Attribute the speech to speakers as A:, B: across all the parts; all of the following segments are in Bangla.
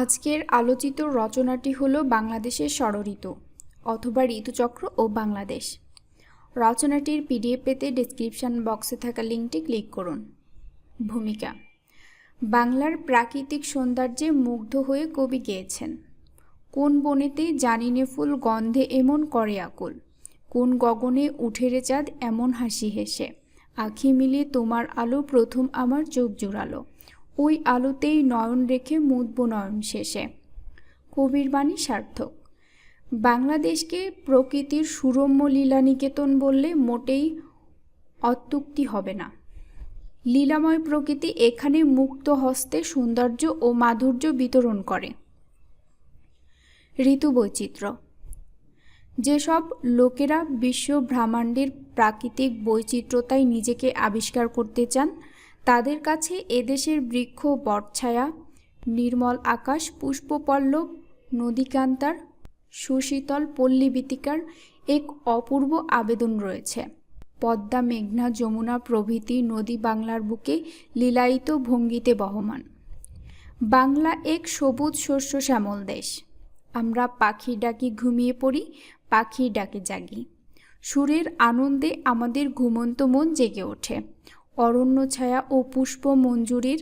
A: আজকের আলোচিত রচনাটি হলো বাংলাদেশের ষড়ঋতু অথবা ঋতুচক্র ও বাংলাদেশ। রচনাটির পিডিএফ পেতে ডেসক্রিপশন বক্সে থাকা লিঙ্কটি ক্লিক করুন। ভূমিকা, বাংলার প্রাকৃতিক সৌন্দর্যে মুগ্ধ হয়ে কবি গেয়েছেন। কোন বনেতে জানিনে ফুল গন্ধে এমন করে আকুল? কোন গগনে উঠেরে চাঁদ এমন হাসি হেসে? আখি মিলে তোমার আলো প্রথম আমার চোখ জুড়ালো। ওই আলোতেই নয়ন রেখে মুদব নয়ন শেষে। কবির বাণী সার্থক। বাংলাদেশকে প্রকৃতির সুরম্য লীলানিকেতন বললে মোটেই অত্যুক্তি হবে না। লীলাময় প্রকৃতি এখানে মুক্ত হস্তে সৌন্দর্য ও মাধুর্য বিতরণ করে। ঋতু বৈচিত্র্য যেসব লোকেরা বিশ্ব ব্রহ্মাণ্ডের প্রাকৃতিক বৈচিত্র্যতায় নিজেকে আবিষ্কার করতে চান তাদের কাছে এদেশের বৃক্ষ, বটছায়া, নির্মল আকাশ, পুষ্পপল্লব, নদীকান্তার, সুশীতল পল্লীবীতিকার এক অপূর্ব আবেদন রয়েছে। পদ্মা, মেঘনা, যমুনা প্রভৃতি নদী বাংলার বুকে লীলায়িত ভঙ্গিতে বহমান। বাংলা এক সবুজ শস্য শ্যামল দেশ। আমরা পাখির ডাকি ঘুমিয়ে পড়ি, পাখির ডাকে জাগি। সুরের আনন্দে আমাদের ঘুমন্ত মন জেগে ওঠে। অরণ্য ছায়া ও পুষ্প মঞ্জুরির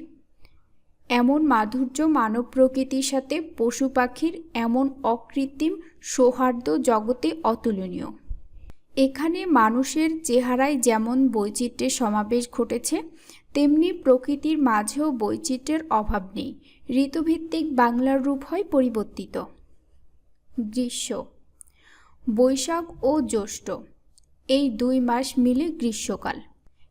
A: এমন মাধুর্য মানব প্রকৃতির সাথে পশু পাখির এমন অকৃত্রিম সৌহার্দ্য জগতে অতুলনীয়। এখানে মানুষের চেহারায় যেমন বৈচিত্র্যের সমাবেশ ঘটেছে, তেমনি প্রকৃতির মাঝেও বৈচিত্র্যের অভাব নেই। ঋতুভিত্তিক বাংলার রূপ হয় পরিবর্তিত। গ্রীষ্ম, বৈশাখ ও জ্যৈষ্ঠ, এই দুই মাস মিলে গ্রীষ্মকাল।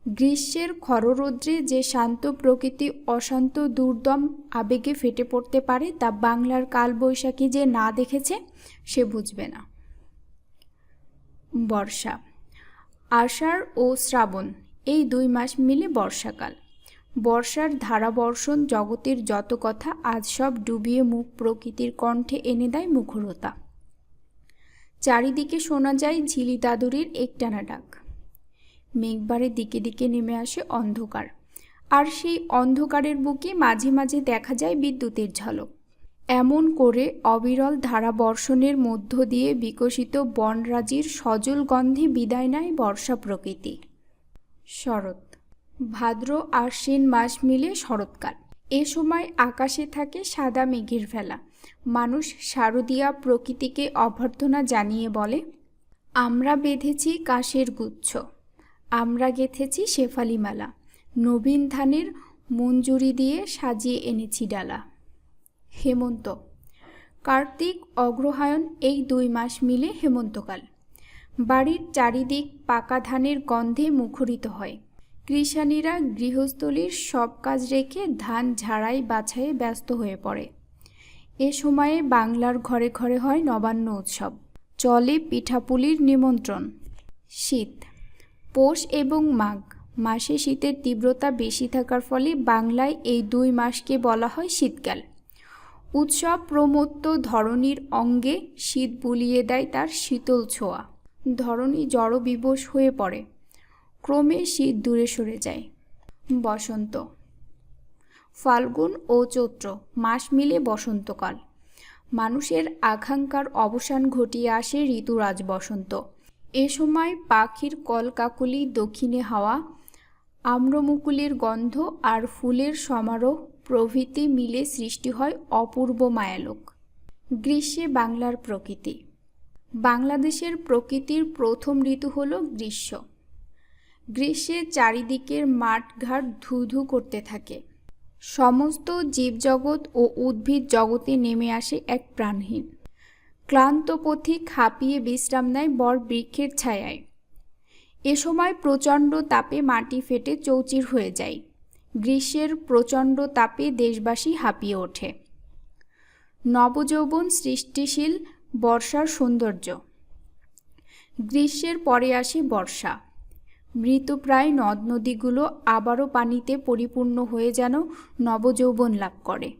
A: গ্রীষ্মের খররৌদ্রে যে শান্ত প্রকৃতি, অশান্ত দুর্দম আবেগে ফেটে পড়তে পারে তা বাংলার কালবৈশাখী যে না দেখেছে, সে বুঝবে না। বর্ষা, আষাঢ় ও শ্রাবণ এই দুই মাস মিলে বর্ষাকাল। বর্ষার ধারাবর্ষণ জগতের যত কথা, আজ সব ডুবিয়ে মুখ প্রকৃতির কণ্ঠে এনে দেয় মুখরতা। চারিদিকে শোনা যায় ঝিলি দাদুরির একটানা ডাক। মেঘবারে দিকে দিকে নেমে আসে অন্ধকার। আর সেই অন্ধকারের বুকে মাঝে মাঝে দেখা যায় বিদ্যুতের ঝলক। এমন করে অবিরল ধারা বর্ষণের মধ্য দিয়ে বিকশিত বনরাজির সজল গন্ধে বিদায় নেয় বর্ষা প্রকৃতি। শরৎ। ভাদ্র আশ্বিন মাস মিলে শরৎকাল। এ সময় আকাশে থাকে সাদা মেঘের ফেলা। মানুষ শারদীয়া প্রকৃতিকে অভ্যর্থনা জানিয়ে বলে, আমরা বেঁধেছি কাশের গুচ্ছ। আমরা গেথেছি শেফালি মালা। নবীন ধানের মঞ্জুরি দিয়ে সাজিয়ে এনেছি ডালা। হেমন্ত। কার্তিক অগ্রহায়ণ এই দুই মাস মিলে হেমন্তকাল। বাড়ির চারিদিক পাকা ধানের গন্ধে মুখরিত হয়। কৃষানীরা গৃহস্থলীর সব কাজ রেখে ধান ঝাড়াই বাছাইয়ে ব্যস্ত হয়ে পড়ে। এ সময়ে বাংলার ঘরে ঘরে হয় নবান্ন উৎসব। চলে পিঠাপুলির নিমন্ত্রণ। শীত। পৌষ এবং মাঘ। মাসে শীতের তীব্রতা বেশি থাকার ফলে বাংলায় এই দুই মাসকে বলা হয় শীতকাল। উৎসব প্রমত্ত ধরনীর অঙ্গে শীত বুলিয়ে দেয় তার শীতল ছোঁয়া। ধরনী জড়বিবশ হয়ে পড়ে। ক্রমে শীত দূরে সরে যায়। বসন্ত। ফাল্গুন ও চৈত্র মাস মিলে বসন্তকাল। মানুষের আকাঙ্ক্ষার অবসান ঘটিয়ে আসে ঋতুরাজ বসন্ত। এ সময় পাখির কলকাকুলি দক্ষিণে হাওয়া, আম্রমুকুলের গন্ধ আর ফুলের সমারোহ প্রভৃতি মিলে সৃষ্টি হয় অপূর্ব মায়ালোক। গ্রীষ্মে বাংলার প্রকৃতি। বাংলাদেশের প্রকৃতির প্রথম ঋতু হল গ্রীষ্ম। গ্রীষ্মের চারিদিকের মাঠঘাট ধু ধু করতে থাকে। সমস্ত জীবজগৎ ও উদ্ভিদ জগতে নেমে আসে এক প্রাণহীন। ক্লান্ত পথিক হাঁপিয়ে বিশ্রাম নেয় বর বৃক্ষের ছায়ায়। এ সময় প্রচণ্ড তাপে মাটি ফেটে চৌচির হয়ে যায়। গ্রীষ্মের প্রচণ্ড তাপে দেশবাসী হাঁপিয়ে ওঠে। নবযৌবন সৃষ্টিশীল বর্ষার সৌন্দর্য। গ্রীষ্মের পরে আসে বর্ষা। মৃতপ্রায় নদ নদীগুলো আবারও পানিতে পরিপূর্ণ হয়ে যেন নবযৌবন লাভ করে।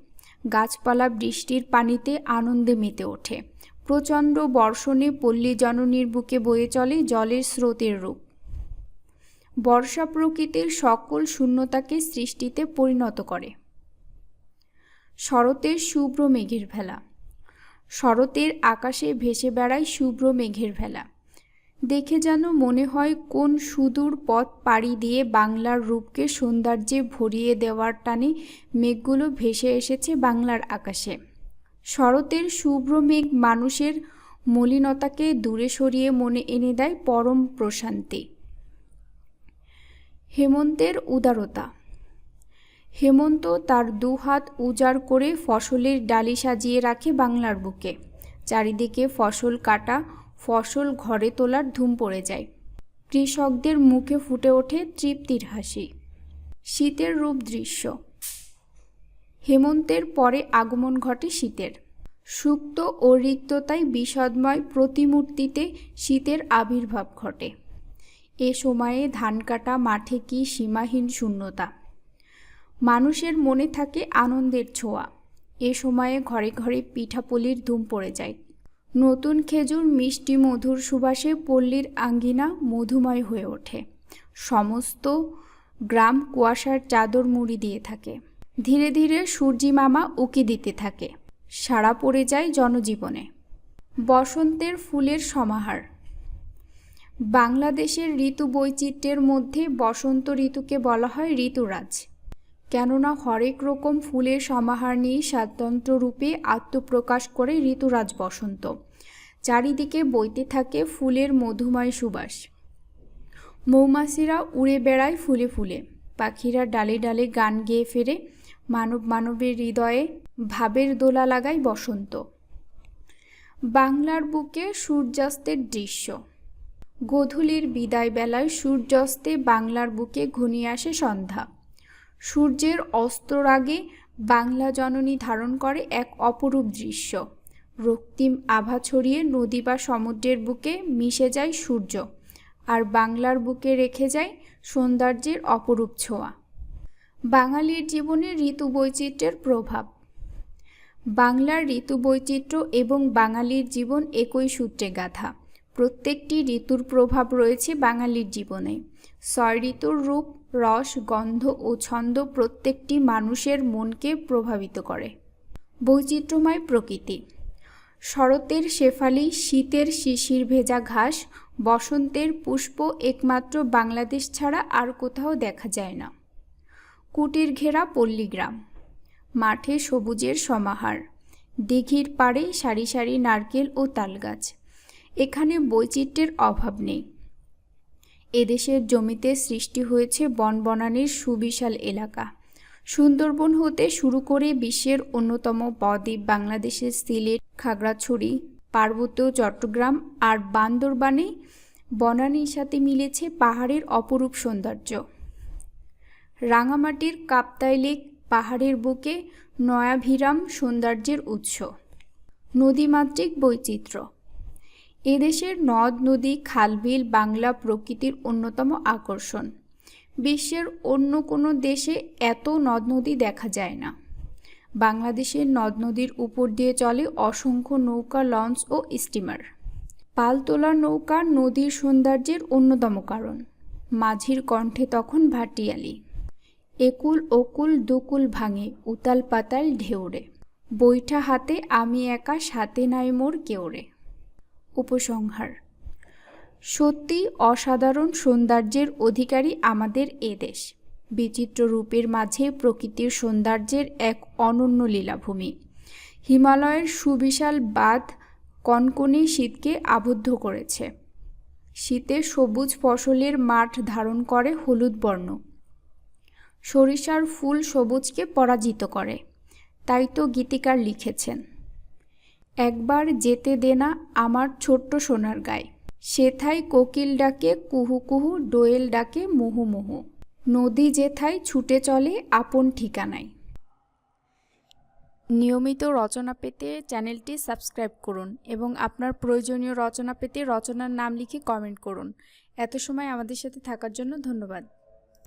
A: গাছপালা বৃষ্টির পানিতে আনন্দে মেতে ওঠে। প্রচণ্ড বর্ষণে পল্লী জননীর বুকে বয়ে চলে জলের স্রোতের রূপ। বর্ষা প্রকৃতির সকল শূন্যতাকে সৃষ্টিতে পরিণত করে। শরতের শুভ্র মেঘের ভেলা। শরতের আকাশে ভেসে বেড়ায় শুভ্র মেঘের ভেলা। দেখে যেন মনে হয় কোন সুদূর পথ পাড়ি দিয়ে বাংলার রূপকে সৌন্দর্যে ভরিয়ে দেওয়ার টানে মেঘগুলো ভেসে এসেছে বাংলার আকাশে। শরতের শুভ্র মেঘ মানুষের মলিনতাকে দূরে সরিয়ে মনে এনে দেয় পরম প্রশান্তি। হেমন্তের উদারতা। হেমন্ত তার দুহাত উজাড় করে ফসলের ডালি সাজিয়ে রাখে বাংলার বুকে। চারিদিকে ফসল কাটা, ফসল ঘরে তোলার ধুম পড়ে যায়। কৃষকদের মুখে ফুটে ওঠে তৃপ্তির হাসি। শীতের রূপ দৃশ্য। হেমন্তের পরে আগমন ঘটে শীতের। সুক্ত ও রিক্ততায় বিষদময় প্রতিমূর্তিতে শীতের আবির্ভাব ঘটে। এ সময়ে ধান কাটা মাঠে কি সীমাহীন শূন্যতা? মানুষের মনে থাকে আনন্দের ছোঁয়া। এ সময়ে ঘরে ঘরে পিঠাপুলির ধুম পড়ে যায়। নতুন খেজুর, মিষ্টি, মধুর সুবাসে পল্লীর আঙ্গিনা মধুময় হয়ে ওঠে। সমস্ত গ্রাম কুয়াশার চাদর মুড়ি দিয়ে থাকে। ধীরে ধীরে সূর্যি মামা উকি দিতে থাকে। সাড়া পড়ে যায় জনজীবনে। বসন্তের ফুলের সমাহার। বাংলাদেশের ঋতু বৈচিত্র্যের মধ্যে বসন্ত ঋতুকে বলা হয় ঋতুরাজ। কেননা হরেক রকম ফুলের সমাহার নিয়ে স্বাতন্ত্র রূপে আত্মপ্রকাশ করে ঋতুরাজ বসন্ত। চারিদিকে বইতে থাকে ফুলের মধুময় সুবাস। মৌমাছিরা উড়ে বেড়ায় ফুলে ফুলে। পাখিরা ডালে ডালে গান গেয়ে ফেরে। মানব মানবের হৃদয়ে ভাবের দোলা লাগায় বসন্ত। বাংলার বুকে সূর্যাস্তের দৃশ্য। গোধূলির বিদায় বেলায় সূর্যাস্তে বাংলার বুকে ঘনিয়ে আসে সন্ধ্যা। সূর্যের অস্ত্র আগে বাংলা জননী ধারণ করে এক অপরূপ দৃশ্য। রক্তিম আভা ছড়িয়ে নদী বা সমুদ্রের বুকে মিশে যায় সূর্য। আর বাংলার বুকে রেখে যায় সৌন্দর্যের অপরূপ ছোঁয়া। বাঙালির জীবনে ঋতু বৈচিত্র্যের প্রভাব। বাংলার ঋতু বৈচিত্র্য এবং বাঙালির জীবন একই সূত্রে গাথা। প্রত্যেকটি ঋতুর প্রভাব রয়েছে বাঙালির জীবনে। ছয় ঋতুর রূপ, রস, গন্ধ ও ছন্দ প্রত্যেকটি মানুষের মনকে প্রভাবিত করে। বৈচিত্র্যময় প্রকৃতি। শরতের শেফালি, শীতের শিশির ভেজা ঘাস, বসন্তের পুষ্প একমাত্র বাংলাদেশ ছাড়া আর কোথাও দেখা যায় না। কুটির ঘেরা পল্লীগ্রাম মাঠে সবুজের সমাহার। দিঘির পাড়ে সারি সারি নারকেল ও তালগাছ। এখানে বৈচিত্র্যের অভাব নেই। এদেশের জমিতে সৃষ্টি হয়েছে বনবনানির সুবিশাল এলাকা। সুন্দরবন হতে শুরু করে বিশ্বের অন্যতম বদ্বীপ বাংলাদেশের সিলেট, খাগড়াছড়ি, পার্বত্য চট্টগ্রাম আর বান্দরবানে বনানীর সাথে মিলেছে পাহাড়ের অপরূপ সৌন্দর্য। রাঙামাটির কাপ্তাই লেক পাহাড়ের বুকে নয়াভিরাম সৌন্দর্যের উৎস। নদীমাতৃক বৈচিত্র্য। এদেশের নদ, নদী, খালবিল বাংলা প্রকৃতির অন্যতম আকর্ষণ। বিশ্বের অন্য কোনো দেশে এত নদ, নদী দেখা যায় না। বাংলাদেশের নদ, নদীর উপর দিয়ে চলে অসংখ্য নৌকা, লঞ্চ ও স্টিমার। পালতোলা নৌকা নদীর সৌন্দর্যের অন্যতম কারণ। মাঝির কণ্ঠে তখন ভাটিয়ালি। একুল ওকুল দুকুল ভাঙে উতাল পাতাল ঢেউরে। বৈঠা হাতে আমি একা, সাথে নাই মোর কেউরে। উপসংহার, সত্যি অসাধারণ সৌন্দর্যের অধিকারী আমাদের এ দেশ। বিচিত্র রূপের মাঝে প্রকৃতির সৌন্দর্যের এক অনন্য লীলাভূমি। হিমালয়ের সুবিশাল বাঁধ কনকনে শীতকে আবদ্ধ করেছে। শীতে সবুজ ফসলের মাঠ ধারণ করে হলুদ বর্ণ। সরিষার ফুল সবুজকে পরাজিত করে। তাই তো গীতিকার লিখেছেন। একবার যেতে দে না আমার ছোট্ট সোনার গায়ে। সেথায় কোকিল ডাকে কুহু কুহু, ডোয়েল ডাকে মুহু মুহু। নদী যেথায় ছুটে চলে আপন ঠিকানায়। নিয়মিত রচনা পেতে চ্যানেলটি সাবস্ক্রাইব করুন এবং আপনার প্রয়োজনীয় রচনা পেতে রচনার নাম লিখে কমেন্ট করুন। এত সময় আমাদের সাথে থাকার জন্য ধন্যবাদ।